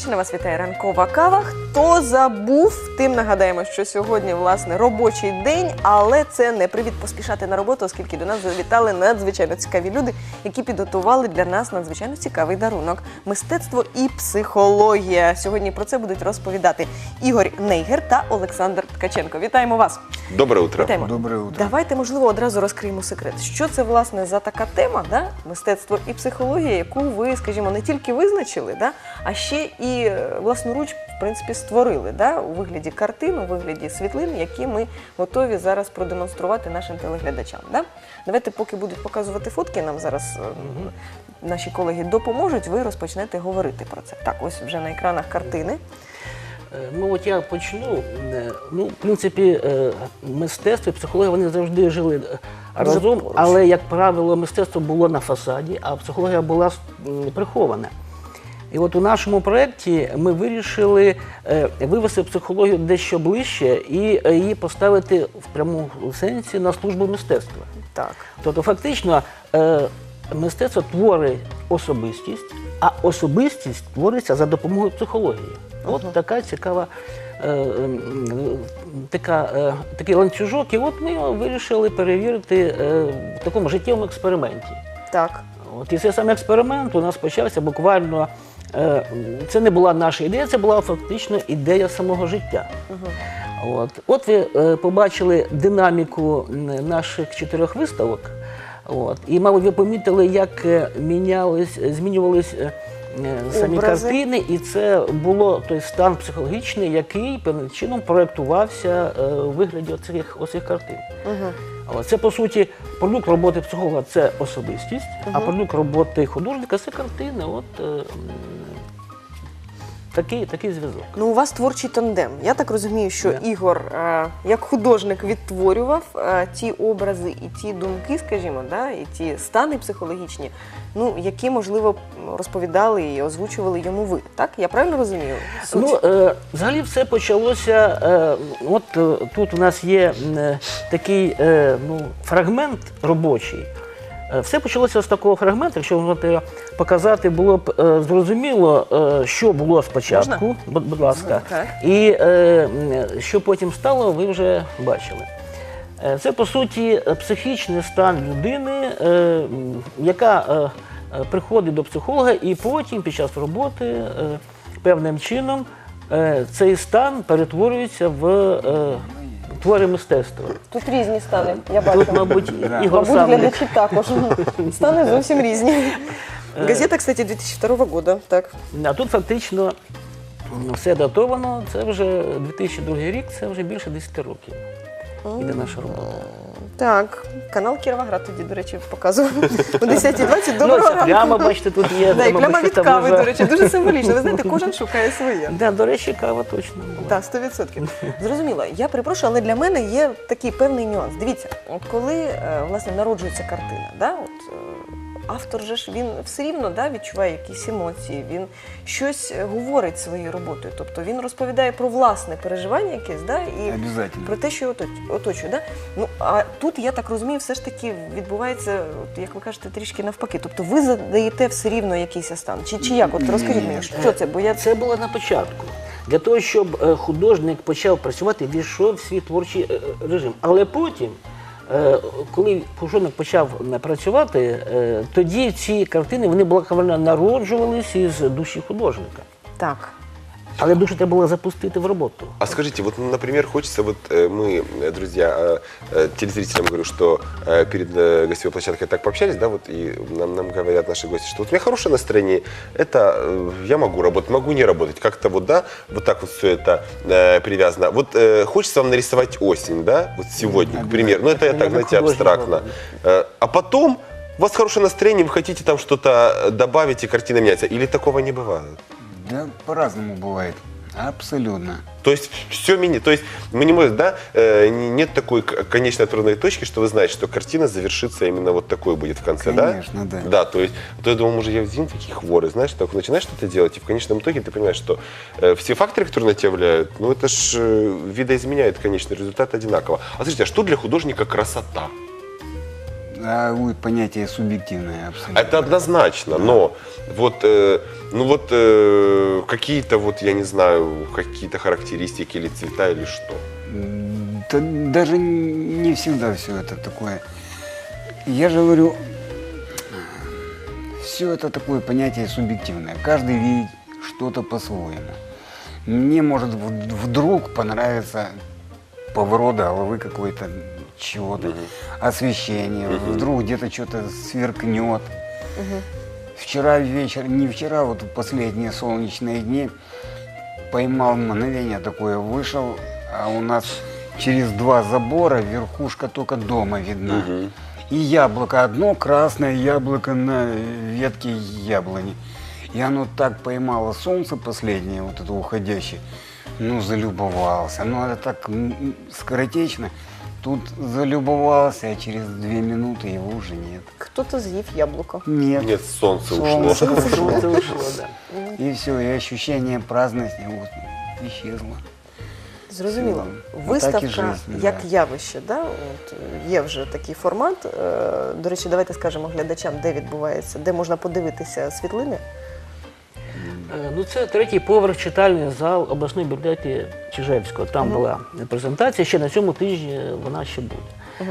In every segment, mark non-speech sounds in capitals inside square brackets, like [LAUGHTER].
Галичина. Вас вітає ранкова кава. Хто забув, тим нагадаємо, що сьогодні власне робочий день, але це не привід поспішати на роботу, оскільки до нас завітали надзвичайно цікаві люди, які підготували для нас надзвичайно цікавий дарунок мистецтво і психологія. Сьогодні про це будуть розповідати Ігор Нейгер та Олександр Ткаченко. Вітаємо вас! Доброе утро. Вітаємо. Доброе утро. Давайте, можливо, одразу розкриємо секрет. Що це власне за така тема, да? мистецтво і психологія, яку ви, скажімо, не тільки визначили, да? А ще і е, власноруч, в принципі, створили да? у вигляді картин, у вигляді світлин, які ми готові зараз продемонструвати нашим телеглядачам. Да? Давайте, поки будуть показувати фотки, нам зараз е, наші колеги допоможуть, ви розпочнете говорити про це. Так, ось вже на екранах картини. Е, Ну от я почну. Ну, в принципі, мистецтво і психологія вони завжди жили разом, але, як правило, мистецтво було на фасаді, а психологія була прихована. І от у нашому проєкті ми вирішили е, вивести психологію дещо ближче і е, її поставити в прямому сенсі на службу мистецтва. Так. Тобто, фактично, е, мистецтво творить особистість, а особистість твориться за допомогою психології. От така цікава. Така, такий ланцюжок, і от ми його вирішили перевірити в такому життєвому експерименті. Так. От і цей саме експеримент у нас почався буквально. Е, Це не була наша ідея, це була фактично ідея самого життя. От, от ви е, побачили динаміку наших чотирьох виставок. От, і, мабуть, ви помітили, як е, мінялись, змінювались самі Образи. картини, і це було той стан психологічний, який певним чином проєктувався у вигляді оцих, оцих картин. Угу. Але це по суті продукт роботи психолога це особистість, а продукт роботи художника це картини. От такий, такий зв'язок. Ну, у вас творчий тандем. Я так розумію, що Да. Ігор е, як художник відтворював е, ті образи і ті думки, скажімо, да, і ті стани психологічні, ну, які, можливо, розповідали і озвучували йому ви. Так? Я правильно розумію? Суть? Ну, е, взагалі все почалося. Е, от е, тут у нас є м, е, такий е, ну, фрагмент робочий. Е, Все почалося з такого фрагменту, якщо можете показати, було б е, зрозуміло, е, що було спочатку, Можна? будь, будь ласка, Так. і е, що потім стало, ви вже бачили. Е, Це по суті психічний стан людини, е, яка е, приходить до психолога, і потім під час роботи е, певним чином е, цей стан перетворюється в е, твори мистецтва. Тут різні стани, я бачу. Тут, мабуть. Ігор Мабуть, сам. глядачі також. [LAUGHS] Стани зовсім різні. Газета, кстати, 2002 года. Так. А тут фактично все датовано. Це вже 2002 рік, це вже більше 10 років. Іде наша робота. Так, канал Кіровоград тоді, до речі, показував о 10.20. Ну, Доброго це ранку. пляма, бачите, тут є. Да, і мабуть, пляма від там кави, вже- до речі, дуже символічно. Ви знаєте, кожен шукає своє. Да, до речі, кава точно була. Так, 100%. Зрозуміло. Я перепрошую, але для мене є такий певний нюанс. Дивіться, от коли е, власне народжується картина, да, от, е, автор же ж він все рівно да, відчуває якісь емоції, він щось е, говорить своєю роботою. Тобто він розповідає про власне переживання якесь, да, і Обязательно. про те, що оточ- оточує. Да? Ну, а тут, я так розумію, все ж таки відбувається, от, як ви кажете, трішки навпаки. Тобто ви задаєте все рівно якийсь стан. Чи, чи як? От розкажіть мені, що це? Бо я Це було на початку. Для того, щоб е, художник почав працювати, війшов в свій творчий е, режим. Але потім, коли Пушонок почав е, працювати, е, тоді ці картини вони буквально народжувалися із душі художника. так. Але душу треба було запустити в роботу. А скажите, вот, например, хочется, вот э, мы, э, друзья, э, э, телезрителям говорю, что э, перед э, гостевой площадкой так пообщались, да, вот, и нам, нам говорят наши гости, что вот у меня хорошее настроение, это э, я могу работать, могу не работать, как-то вот, да, вот так вот все это э, привязано. Вот э, хочется вам нарисовать осень, да, вот сегодня, к примеру, ну это я так, знаете, абстрактно. Э, А потом у вас хорошее настроение, вы хотите там что-то добавить, и картина меняется, или такого не бывает? Да, по-разному бывает. Абсолютно. То есть все меняется. То есть мы не можем, да, э, не- нет такой конечной отправной точки, что вы знаете, что картина завершится именно вот такой будет в конце, да? Конечно, да. Да, то есть, то я думал, может, я один такие хворы, знаешь, так начинаешь что-то делать, и в конечном итоге ты понимаешь, что э, все факторы, которые на тебя влияют, ну это ж э, видоизменяет конечный результат одинаково. А скажите, а что для художника красота? А ой, понятие субъективное абсолютно. Это однозначно, но вот, э, ну вот э, какие-то вот, я не знаю, какие-то характеристики или цвета или что. Да даже не всегда все это такое. Я же говорю, все это такое понятие субъективное. Каждый видит что-то по-своему. Мне может вдруг понравиться поворот головы какой-то, чего-то, освещение, вдруг где-то что-то сверкнет. Вчера вечер, не вчера, вот последние солнечные дни поймал мгновение такое, вышел, а у нас через два забора верхушка только дома видна. И яблоко, одно красное яблоко на ветке яблони. И оно так поймало солнце последнее, вот это уходящее, ну, залюбовался. Ну, это так скоротечно. Тут залюбовался, а через две минуты его уже нет. Хто-то з'їв яблуко. Нет. Нет, солнце ушло. Солнце ушло. Да. И все, и ощущение праздности вот, исчезло. Зрозуміло. Виставка Отак і жизнь, як да. явище, да? От, е, є вже такий формат. Е, До речі, давайте скажемо глядачам, де відбувається, де можна подивитися світлини. Е, Ну, це третій поверх читальний зал обласної бібліотеки Чижевського. Там була презентація. Ще на цьому тижні вона ще буде.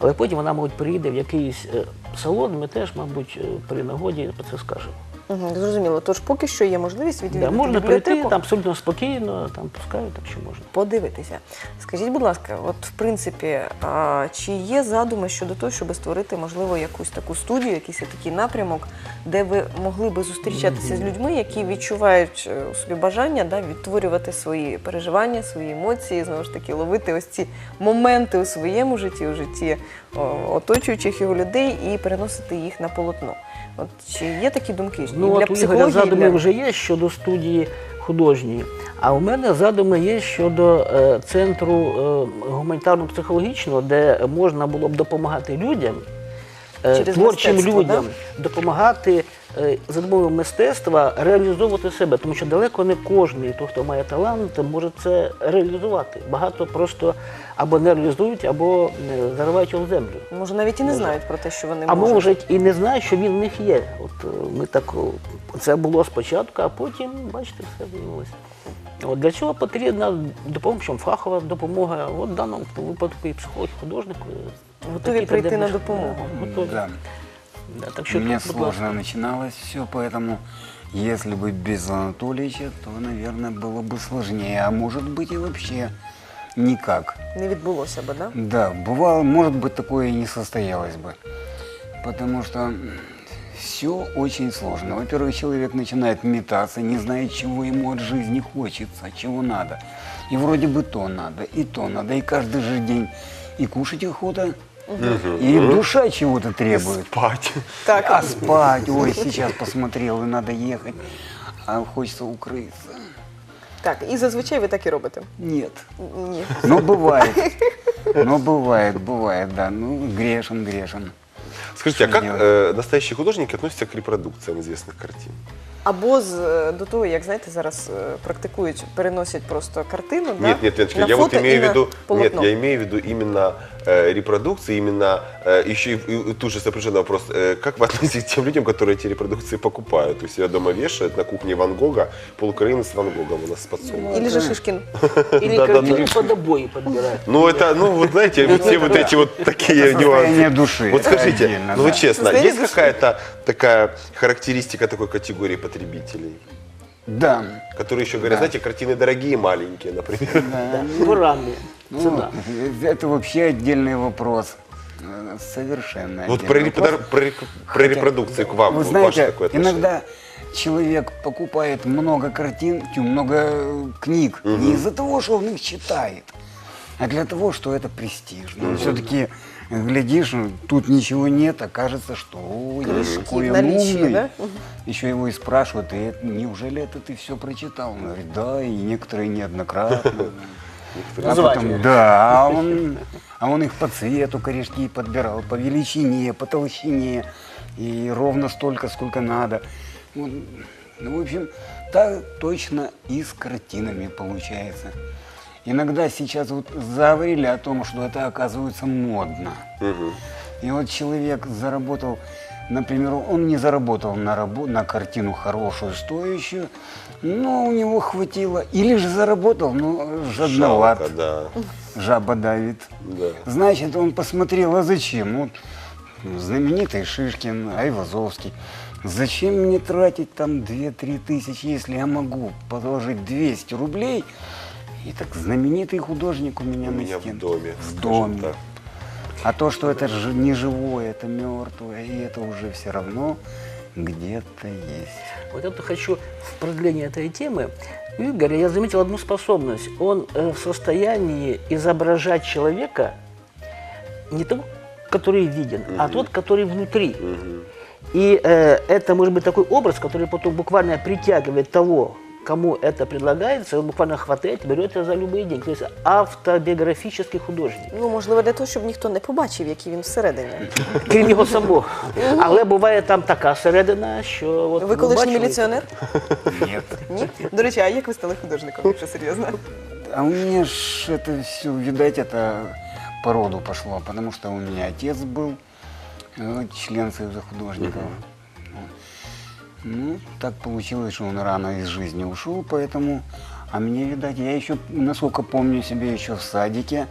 Але потім вона, мабуть, приїде в якийсь е, салон. Ми теж, мабуть, е, при нагоді про це скажемо. Угу, зрозуміло. Тож поки що є можливість Да, відвідати можна бібліотеку. прийти там абсолютно спокійно, там пускають, так що можна. подивитися. Скажіть, будь ласка, от в принципі, а, чи є задуми щодо того, щоб створити, можливо, якусь таку студію, якийсь такий напрямок, де ви могли би зустрічатися з людьми, які відчувають е, у собі бажання да, відтворювати свої переживання, свої емоції, знову ж таки, ловити ось ці моменти у своєму житті, у житті о, оточуючих його людей і переносити їх на полотно. От чи є такі думки? Ну, І от у Ігоря задуми для- вже є щодо студії художньої. А у мене задуми є щодо е, центру е, гуманітарно-психологічного, де можна було б допомагати людям, Через творчим мистецтво, людям, допомагати е, за допомогою мистецтва реалізовувати себе. Тому що далеко не кожен, той, хто має талант, може це реалізувати. Багато просто або не реалізують, або е, заривають його в землю. Може, навіть і не знають про те, що вони А можуть. може і не знають, що він в них є. От е, ми так це було спочатку, а потім, бачите, все виявилося. От для цього потрібна допомога, фахова допомога. От в даному випадку і психолог, і художник. е, Готові такі прийти на проблеми- допомогу. Да, готові. Да. Да, так У що меня тут, будь ласка. сложно начиналось все, поэтому если бы без Анатолича, то, наверное, было бы сложнее. А может быть и вообще никак. Не відбулося би, да? Да, бывало, может быть, такое и не состоялось бы. Потому что все очень сложно. Во-первых, человек начинает метаться, не знает, чего ему от жизни хочется, чего надо. И вроде бы то надо, и то надо, и каждый же день и кушать охота, и душа чего-то требует. Спать. Так, А спать, ой, сейчас посмотрел, и надо ехать. А хочется укрыться. так, і зазвичай ви так і робите. Нет. Ні. Но бывает. Но бывает, бывает, да. Ну, грешен, грешен. Скажите, а Что как делать? э, настоящие художники относятся к репродукциям известных картин? Або з е, до того, як знаєте, зараз е, практикують, переносять просто картину. да, Нет, нет, Леночка, на я вот фото имею і в на виду, нет, полотно. я имею в виду именно э, репродукции, именно э, еще и, и тут же сопряженный вопрос, э, как вы относитесь к тем людям, которые эти репродукции покупают, у себя дома вешают на кухне Ван Гога, полукраины с Ван Гогом у нас подсовывают. Ілі же Шишкін. [LAUGHS] Или Да, да, картину да. под обои подбирать. Ну это, ну вот знаете, все вот эти вот такие Состояние нюансы. души. Вот скажите, отдельно, ну вот да. честно, Состояние есть души. какая-то такая характеристика такой категории потребителей? Да. Которые еще говорят, знаете, картины дорогие, маленькие, например. да. [LAUGHS] Ворами. Ну, Цена. это вообще отдельный вопрос. Э, Совершенно Вот про, репро- про про Хотя, репродукции к вам, Вы знаете, такое отношение? иногда человек покупает много картин, много э, книг не из-за того, что он их читает, а для того, что это престижно. Все-таки глядишь, тут ничего нет, а кажется, что ой, какой в он наличии, умный. да? Еще его и спрашивают, и неужели это ты все прочитал? Он говорит, да, и некоторые неоднократно. А потом, да, а он, а он их по цвету корешки подбирал, по величине, по толщине, и ровно столько, сколько надо. Ну, в общем, так точно и с картинами получается. Иногда сейчас вот заговорили о том, что это оказывается модно. И вот человек заработал, например, он не заработал на, рабо- на картину хорошую, стоящую, но у него хватило. Или же заработал, но жадноват. Жалко, да. Жаба давит. Да. Значит, он посмотрел, а зачем? Вот знаменитый Шишкин, Айвазовский. Зачем мне тратить там 2-3 тысячи, если я могу положить 200 рублей? И так знаменитый художник у меня У на меня в стене. доме, В доме. так. А то, что это же не живое, это мертвое, и это уже все равно где-то есть. Вот это хочу в продление этой темы. У Игоря я заметил одну способность. Он э, в состоянии изображать человека не того, который виден, а тот, который внутри. И э, это может быть такой образ, который потом буквально притягивает того, кому это предлагается, он буквально хватает, берет это за любые деньги. То есть автобиографический художник. Ну, можливо, для того, щоб ніхто не побачив, який він всередині. Крім його самого. Але буває там така середина, що от Ви ну, колишній бачили? міліціонер? Нет. Ні? До речі, а як ви стали художником, якщо серйозно? А у меня ж это все, видать, это по роду пошло, потому что у меня отец был э, член Союза художников. Ну, так получилось, что он рано из жизни ушел, поэтому... А мне, видать, я еще, насколько помню себе, еще в садике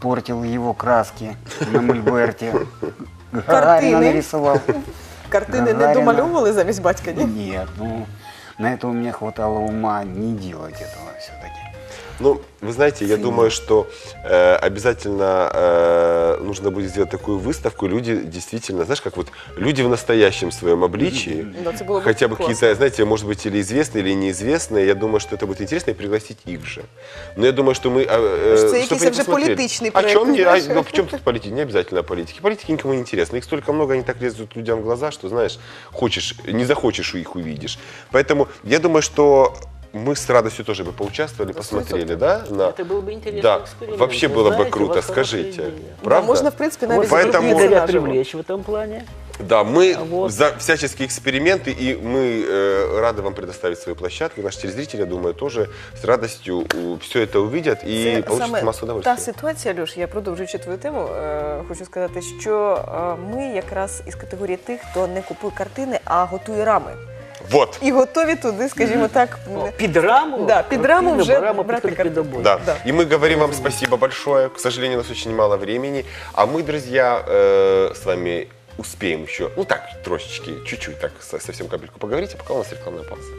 портил его краски на мольберте. [LAUGHS] Гагарина Картины? нарисовал. Картини не Гагаріна. домальовували замість батька, ні? Нет, ну, на это у меня хватало ума не делать этого все-таки. Ну, вы знаете, я думаю, что э, обязательно э, нужно будет сделать такую выставку. Люди действительно, знаешь, как вот люди в настоящем своем обличии, Да, бы хотя бы какие-то, знаете, может быть, или известные, или неизвестные, я думаю, что это будет интересно и пригласить их же. Но я думаю, что мы... э, Что это чтобы якийсь они посмотрели. О проект, чем не... знаешь? а, ну, почему тут политики? Не обязательно политики. Политики никому не интересны. Их столько много, они так лезут людям в глаза, что, знаешь, хочешь, не захочешь, их увидишь. Поэтому я думаю, что мы с радостью тоже бы поучаствовали, посмотрели, да? на- Это был бы интересный да, эксперимент. вообще Вы было бы знаете, у круто, вас хорошая скажите. идея. Правда? Можна, в принципі, навіть Вот поэтому- зробити це Игоря наживо. привлечь в этом плане. Да, мы А вот. за всяческие эксперименты, и мы э, рады вам предоставить свою площадку. Наши телезрители, я думаю, тоже с радостью все это увидят и Це получат саме массу та удовольствия. ситуація, Люш, я продовжуючи твою тему, е, хочу сказати, що е, ми якраз із категорії тих, хто не купує картини, а готує рами. Вот. І готові туди, скажімо так, м, Під раму, Да, під раму картину вже беремо брати під картину. обоє. Да. Да. И мы говорим вам спасибо большое. К сожалению, у нас очень мало времени. А мы, друзья, э, с вами успеем еще, ну так, трошечки, чуть-чуть так, со- совсем капельку поговорить, а пока у нас рекламная пауза.